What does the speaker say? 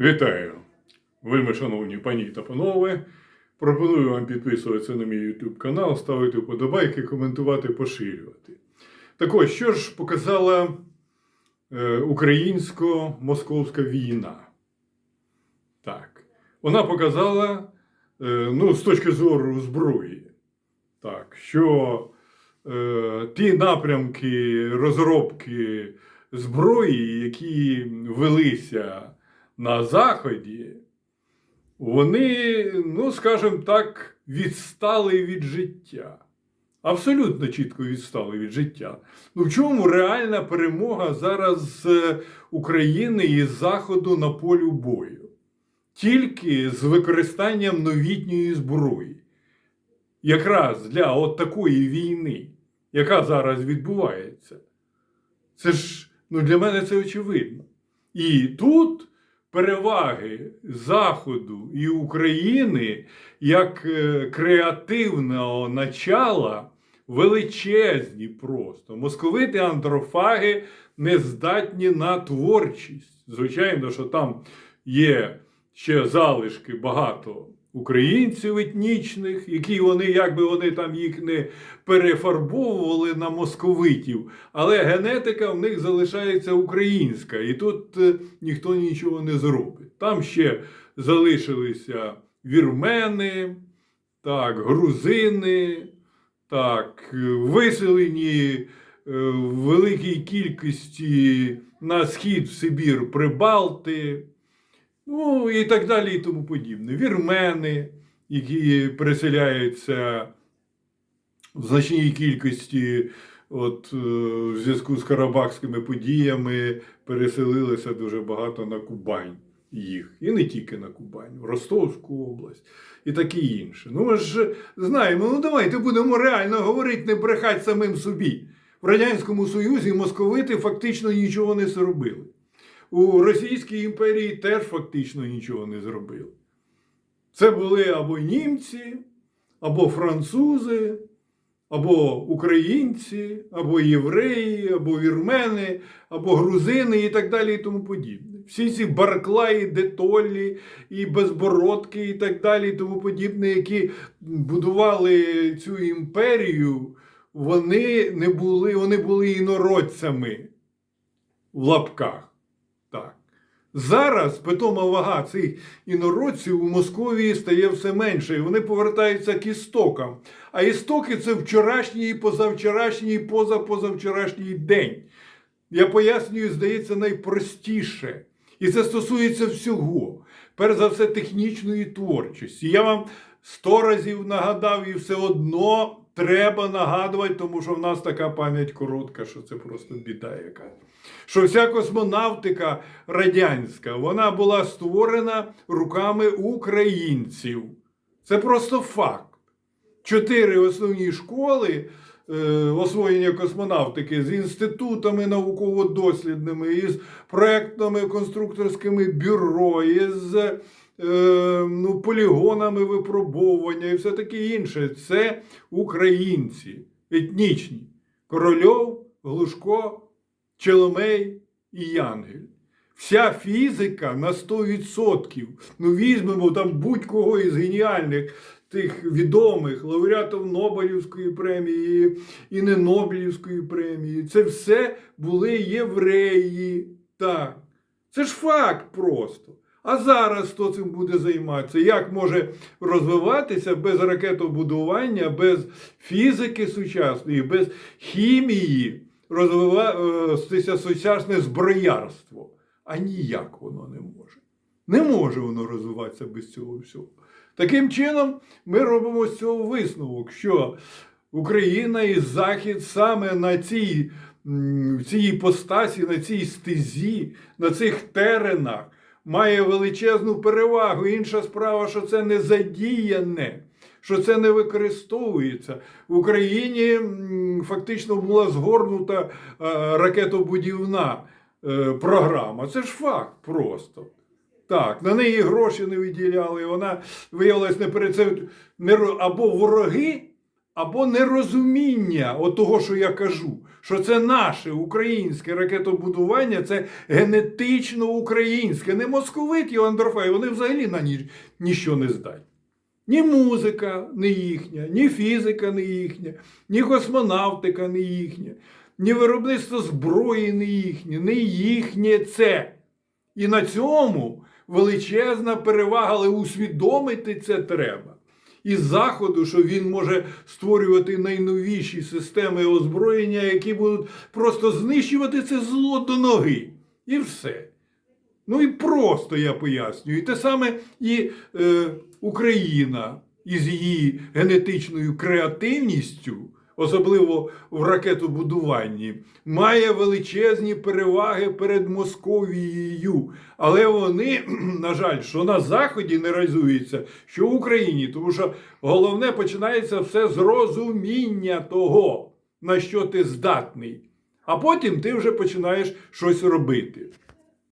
Вітаю! Вельми шановні пані та панове. Пропоную вам підписуватися на мій YouTube канал, ставити вподобайки, коментувати, поширювати. Так ось, що ж показала е, українсько-московська війна? Так. Вона показала, е, ну, з точки зору зброї, так, що е, ті напрямки розробки зброї, які велися на Заході, вони, ну, скажімо так, відстали від життя. Абсолютно чітко відстали від життя. Ну, в чому реальна перемога зараз е, України і Заходу на полю бою? Тільки з використанням новітньої зброї. Якраз для от такої війни, яка зараз відбувається. Це ж ну, для мене це очевидно. І тут переваги Заходу і України як е, креативного начала величезні просто. Московити антрофаги не здатні на творчість. Звичайно, що там є ще залишки багато українців етнічних, які вони, якби вони там їх не перефарбовували на московитів, але генетика в них залишається українська, і тут е, ніхто нічого не зробить. Там ще залишилися вірмени, так, грузини, так, виселені е, в великій кількості на схід в Сибір Прибалти. Ну і так далі, і тому подібне. Вірмени, які переселяються в значній кількості, от, е, в зв'язку з карабахськими подіями, переселилися дуже багато на Кубань їх. І не тільки на Кубань, в Ростовську область і таке інше. Ну, ми ж знаємо, ну давайте будемо реально говорити, не брехати самим собі. В Радянському Союзі московити фактично нічого не зробили у Російській імперії теж фактично нічого не зробили. Це були або німці, або французи, або українці, або євреї, або вірмени, або грузини і так далі і тому подібне. Всі ці барклаї, детолі і безбородки і так далі і тому подібне, які будували цю імперію, вони не були, вони були інородцями в лапках. Зараз питома вага цих інородців у Московії стає все менше, і вони повертаються к істокам. А істоки це вчорашній, позавчорашній, позапозавчорашній день. Я пояснюю, здається, найпростіше. І це стосується всього. Перш за все, технічної творчості. Я вам сто разів нагадав, і все одно треба нагадувати, тому що в нас така пам'ять коротка, що це просто біда яка. Що вся космонавтика радянська вона була створена руками українців. Це просто факт. Чотири основні школи е, освоєння космонавтики з інститутами науково-дослідними, із проектними конструкторськими бюро, із ну, полігонами випробовування і все таке інше. Це українці етнічні. Корольов, Глушко, Челомей і Янгель. Вся фізика на 100%. Ну, візьмемо там будь-кого із геніальних тих відомих лауреатів Нобелівської премії і не Нобелівської премії. Це все були євреї. Так. Це ж факт просто. А зараз хто цим буде займатися? Як може розвиватися без ракетобудування, без фізики сучасної, без хімії? розвиватися сучасне зброярство. А ніяк воно не може. Не може воно розвиватися без цього всього. Таким чином, ми робимо з цього висновок, що Україна і Захід саме на цій, в цій іпостасі, на цій стезі, на цих теренах має величезну перевагу. Інша справа, що це не задіяне що це не використовується. В Україні фактично була згорнута е, ракетобудівна е, програма. Це ж факт просто. Так, на неї гроші не виділяли, вона виявилась не перед не або вороги, або нерозуміння от того, що я кажу, що це наше українське ракетобудування, це генетично українське, не московит його Андорфей, вони взагалі на ні, ніщо не здатні. Ні музика не їхня, ні фізика не їхня, ні космонавтика не їхня, ні виробництво зброї не їхнє, не їхнє це. І на цьому величезна перевага, але усвідомити це треба. Із заходу, що він може створювати найновіші системи озброєння, які будуть просто знищувати це зло до ноги. І все. Ну і просто я пояснюю. І те саме і е, Україна із її генетичною креативністю, особливо в ракетобудуванні, має величезні переваги перед Московією. Але вони, на жаль, що на Заході не реалізуються, що в Україні, тому що головне починається все з розуміння того, на що ти здатний. А потім ти вже починаєш щось робити.